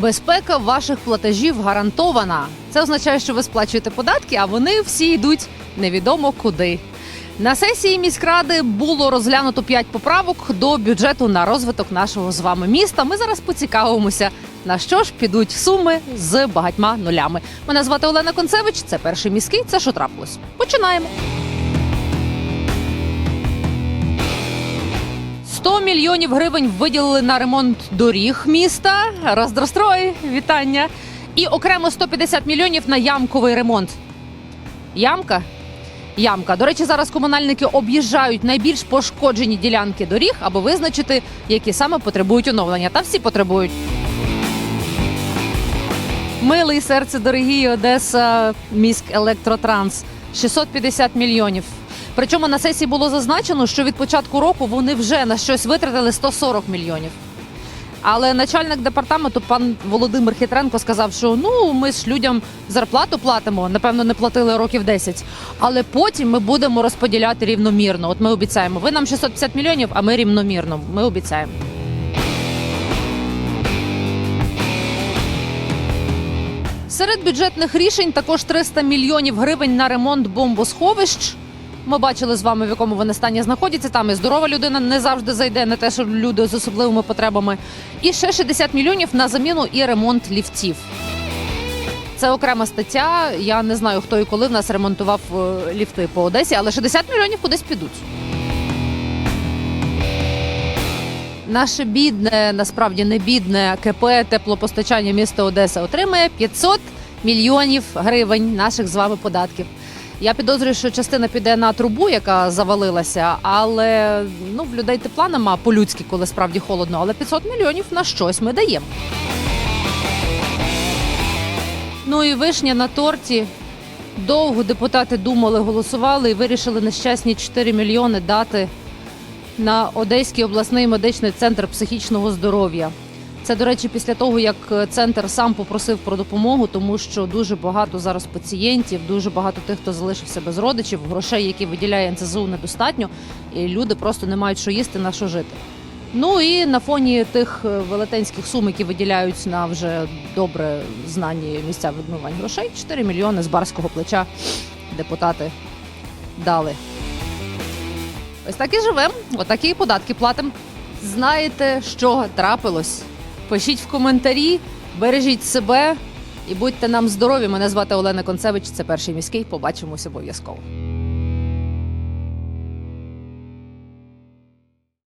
Безпека ваших платежів гарантована. Це означає, що ви сплачуєте податки, а вони всі йдуть невідомо куди. На сесії міськради було розглянуто 5 поправок до бюджету на розвиток нашого з вами міста. Ми зараз поцікавимося, на що ж підуть суми з багатьма нулями. Мене звати Олена Концевич. Це перший міський. Це що трапилось. Починаємо. 100 мільйонів гривень виділили на ремонт доріг міста. Роздрострой, вітання. І окремо 150 мільйонів на ямковий ремонт. Ямка? Ямка. До речі, зараз комунальники об'їжджають найбільш пошкоджені ділянки доріг, аби визначити, які саме потребують оновлення. Та всі потребують. Милий серце дорогі Одеса, міськ електротранс 650 мільйонів. Причому на сесії було зазначено, що від початку року вони вже на щось витратили 140 мільйонів. Але начальник департаменту пан Володимир Хитренко сказав, що ну ми ж людям зарплату платимо, напевно, не платили років 10. Але потім ми будемо розподіляти рівномірно. От ми обіцяємо. Ви нам 650 мільйонів, а ми рівномірно. Ми обіцяємо. Серед бюджетних рішень також 300 мільйонів гривень на ремонт бомбосховищ. Ми бачили з вами, в якому вони стані знаходяться. Там і здорова людина не завжди зайде, не те, що люди з особливими потребами. І ще 60 мільйонів на заміну і ремонт ліфтів. Це окрема стаття. Я не знаю, хто і коли в нас ремонтував е, ліфти по Одесі, але 60 мільйонів кудись підуть. Наше бідне, насправді не бідне КП теплопостачання міста Одеса отримає 500 мільйонів гривень наших з вами податків. Я підозрюю, що частина піде на трубу, яка завалилася, але ну в людей тепла нема по-людськи, коли справді холодно. Але 500 мільйонів на щось ми даємо. Ну і вишня на торті. Довго депутати думали, голосували і вирішили нещасні 4 мільйони дати на Одеський обласний медичний центр психічного здоров'я. Це, до речі, після того, як центр сам попросив про допомогу, тому що дуже багато зараз пацієнтів, дуже багато тих, хто залишився без родичів, грошей, які виділяє НЦЗУ, недостатньо, і люди просто не мають що їсти, на що жити. Ну і на фоні тих е, велетенських сум, які виділяють на вже добре знані місця відмивань грошей, 4 мільйони з барського плеча депутати дали. Ось так і живемо, отакі і податки платимо. Знаєте, що трапилось? Пишіть в коментарі, бережіть себе і будьте нам здорові. Мене звати Олена Концевич. Це перший міський. Побачимось обов'язково.